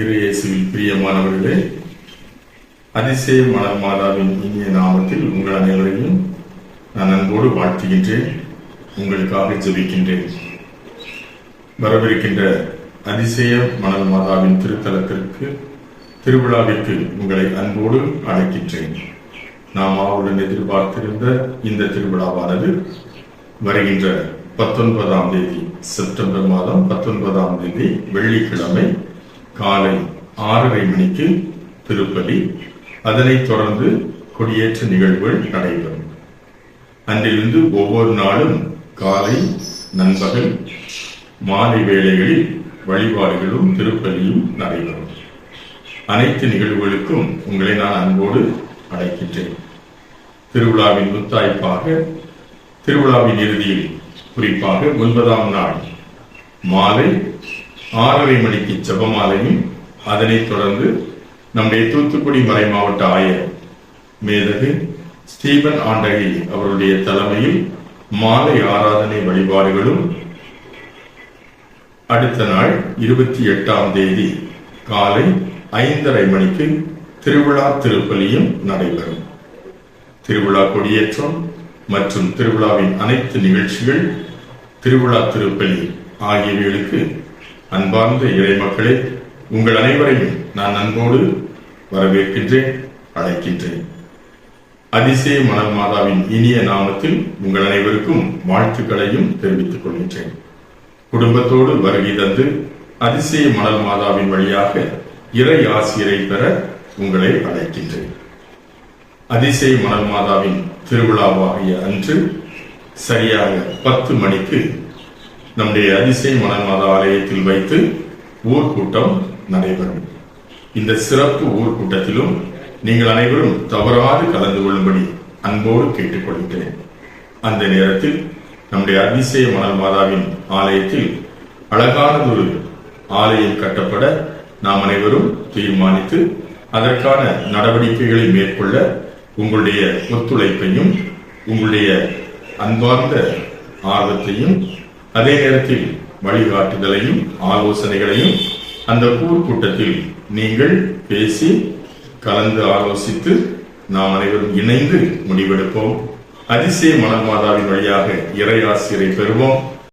இரு இயேசுவில் பிரியமானவர்களே அதிசய மலர் மாதாவின் இனிய நாமத்தில் உங்கள் அனைவரையும் நான் அன்போடு வாழ்த்துகின்றேன் உங்களுக்காக ஜெபிக்கின்றேன். வரவிருக்கின்ற அதிசய மணல் மாதாவின் திருத்தலத்திற்கு திருவிழாவிற்கு உங்களை அன்போடு அழைக்கின்றேன். நாம் ஆவுடன் எதிர்பார்த்திருந்த இந்த திருவிழாவானது வருகின்ற பத்தொன்பதாம் தேதி செப்டம்பர் மாதம் பத்தொன்பதாம் தேதி வெள்ளிக்கிழமை காலை ஆறரை மணிக்கு திருப்பலி அதனைத் தொடர்ந்து கொடியேற்ற நிகழ்வுகள் நடைபெறும். அன்றிலிருந்து ஒவ்வொரு நாளும் காலை நண்பகல் மாலை வேளைகளில் வழிபாடுகளும் திருப்பலியும் நடைபெறும். அனைத்து நிகழ்வுகளுக்கும் உங்களை நான் அன்போடு அழைக்கின்றேன். திருவிழாவின் முத்தாய்ப்பாக திருவிழாவின் இறுதியில் குறிப்பாக ஒன்பதாம் நாள் மாலை ஆறரை மணிக்கு ஜபமாலையும் அதனைத் தொடர்ந்து நம்முடைய தூத்துக்குடி மறை மாவட்ட ஆயர் மேதகு ஸ்டீபன் ஆண்டகி அவருடைய தலைமையில் மாலை ஆராதனை வழிபாடுகளும் அடுத்த நாள் இருபத்தி எட்டாம் தேதி காலை ஐந்தரை மணிக்கு திருவிழா திருப்பலியும் நடைபெறும். திருவிழா கொடியேற்றம் மற்றும் திருவிழாவின் அனைத்து நிகழ்ச்சிகள் திருவிழா திருப்பலி ஆகியவைகளுக்கு அன்பார்ந்த இறைமக்களே உங்கள் அனைவரையும் நான் அன்போடு வரவேற்கின்றேன் அழைக்கின்றேன். அதிசய மணல் மாதாவின் இனிய நாமத்தில் உங்கள் அனைவருக்கும் வாழ்த்துக்களையும் தெரிவித்துக் கொள்கின்றேன். குடும்பத்தோடு வருகை தந்து அதிசய மணல் மாதாவின் வழியாக இறை ஆசிரியரை பெற உங்களை அழைக்கின்றேன். அதிசய மணல் மாதாவின் திருவிழாவாகிய அன்று சரியாக பத்து மணிக்கு நம்முடைய அதிசய மணல் ஆலயத்தில் வைத்து ஊர்க்கூட்டம் நடைபெறும். இந்த சிறப்பு ஊர்கூட்டத்திலும் நீங்கள் அனைவரும் தவறாது கலந்து கொள்ளும்படி அன்போடு கேட்டுக்கொள்கிறேன். அந்த நேரத்தில் நம்முடைய அதிசய மணல் மாதாவின் ஆலயத்தில் அழகானதொரு ஆலயம் கட்டப்பட நாம் அனைவரும் தீர்மானித்து அதற்கான நடவடிக்கைகளை மேற்கொள்ள உங்களுடைய ஒத்துழைப்பையும் உங்களுடைய அன்பார்ந்த ஆர்வத்தையும் அதே நேரத்தில் வழிகாட்டுதலையும் ஆலோசனைகளையும் அந்த கூட்டத்தில் நீங்கள் பேசி கலந்து ஆலோசித்து நாம் அனைவரும் இணைந்து முடிவெடுப்போம். அதிசய மணல் வழியாக இறை ஆசிரியரை பெறுவோம்.